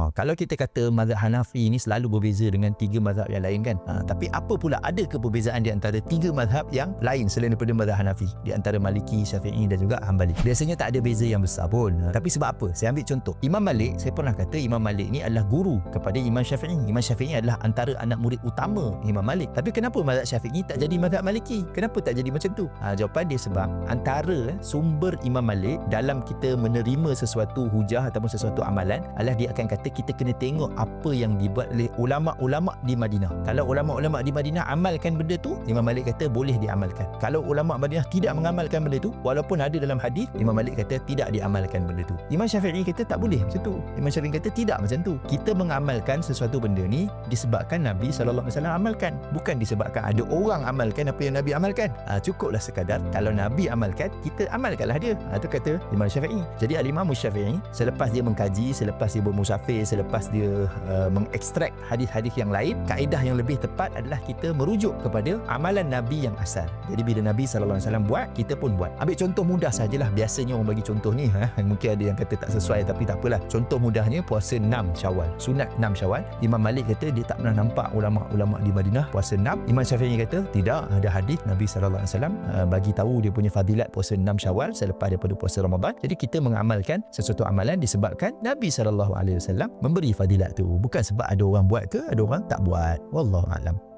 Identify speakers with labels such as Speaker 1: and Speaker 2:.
Speaker 1: Ha, kalau kita kata mazhab Hanafi ni selalu berbeza dengan tiga mazhab yang lain kan. Ha, tapi apa pula ada keperbezaan di antara tiga mazhab yang lain selain daripada mazhab Hanafi di antara Maliki, Syafi'i dan juga Hambali. Biasanya tak ada beza yang besar pun. Ha, tapi sebab apa? Saya ambil contoh. Imam Malik, saya pernah kata Imam Malik ni adalah guru kepada Imam Syafi'i. Imam Syafi'i adalah antara anak murid utama Imam Malik. Tapi kenapa mazhab Syafi'i tak jadi mazhab Maliki? Kenapa tak jadi macam tu? Ha, jawapan dia sebab antara sumber Imam Malik dalam kita menerima sesuatu hujah ataupun sesuatu amalan adalah dia akan kata kita kena tengok apa yang dibuat oleh ulama-ulama di Madinah. Kalau ulama-ulama di Madinah amalkan benda tu, Imam Malik kata boleh diamalkan. Kalau ulama Madinah tidak mengamalkan benda tu, walaupun ada dalam hadis, Imam Malik kata tidak diamalkan benda tu. Imam Syafi'i kata tak boleh macam tu. Imam Syafi'i kata tidak macam tu. Kita mengamalkan sesuatu benda ni disebabkan Nabi sallallahu alaihi wasallam amalkan, bukan disebabkan ada orang amalkan apa yang Nabi amalkan. Ha, cukuplah sekadar kalau Nabi amalkan, kita amalkanlah dia. Ha, tu kata Imam Syafi'i. Jadi Al-Imam Syafi'i selepas dia mengkaji, selepas dia bermusafir, selepas dia uh, mengekstrak hadis-hadis yang lain, kaedah yang lebih tepat adalah kita merujuk kepada amalan Nabi yang asal. Jadi bila Nabi wasallam buat, kita pun buat. Ambil contoh mudah sajalah. Biasanya orang bagi contoh ni, ha, mungkin ada yang kata tak sesuai tapi tak apalah. Contoh mudahnya puasa 6 Syawal. Sunat 6 Syawal. Imam Malik kata dia tak pernah nampak ulama-ulama di Madinah puasa 6. Imam Syafi'i kata tidak, ada hadis Nabi wasallam uh, bagi tahu dia punya fadilat puasa 6 Syawal selepas daripada puasa Ramadan. Jadi kita mengamalkan sesuatu amalan disebabkan Nabi sallallahu alaihi memberi fadilat tu. Bukan sebab ada orang buat ke, ada orang tak buat. Wallahu alam.